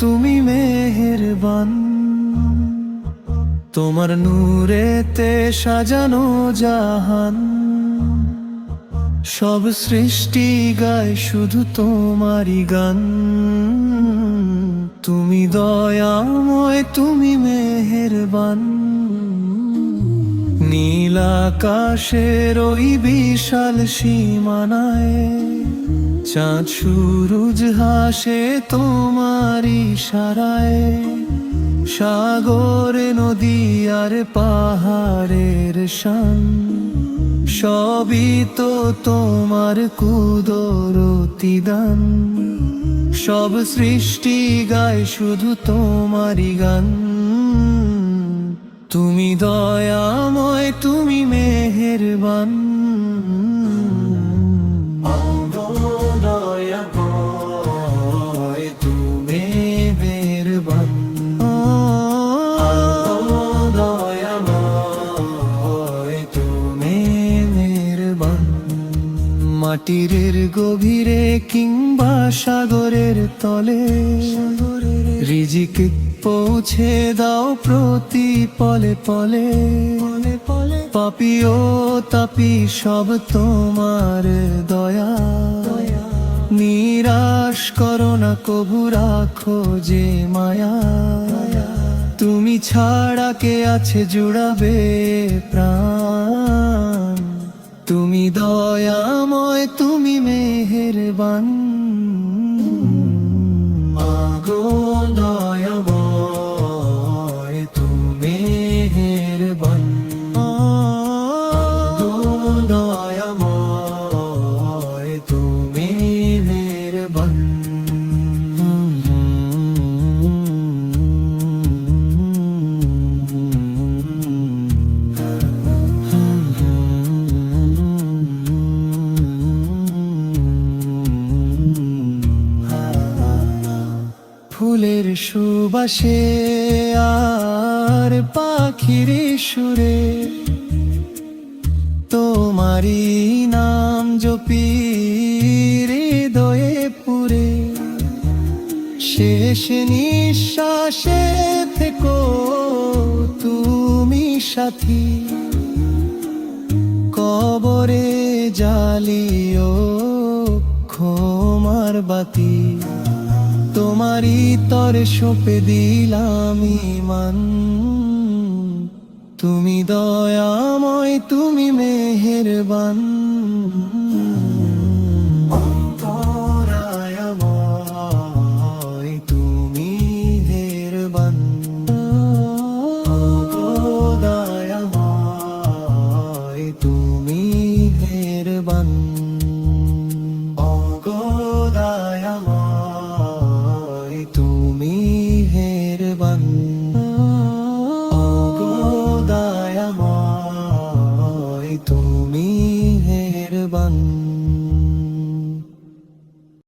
তুমি মেহেরবান। তোমার নূরেতে সাজানো জাহান। সব সৃষ্টি গায় শুধু তোমারই গান। তুমি দয়াময়, তুমি মেহেরবান। নীল আকাশের ওই বিশাল সীমানায় চাঁদ সুরুজ হাসে তোমার ইশারায় সাগর, নদী আর পাহাড়ের শান। সবই তো তোমার কুদরতি দান। সব সৃষ্টি গায় শুধু তোমারই গান। তুমি দয়াময়, তুমি মেহেরবান। মাটির গভীরে কিংবা সাগরের তলে। রিজিক পৌঁছে দাও প্রতি পলে পলে। পাপি ও তাপি সব তোমার দয়া। নিরাশ করো না কবু, রাখো যে মায়া। তুমি ছাড়া কে আছে জুড়াবে প্রাণ। তুমি দয়াময় তুমি মেহেরবান ফুলের সুবাসে আর পাখির সুরে তোমারি নাম জপি হৃদয়ে পুরে শেষ নিঃশ্বাসে থেকো তুমি সাথী। কবরে জালিও ক্ষমার বাতি। তোমারই তরে সোপে দিলাম ইমান। তুমি দয়াময় তুমি মেহেরবান।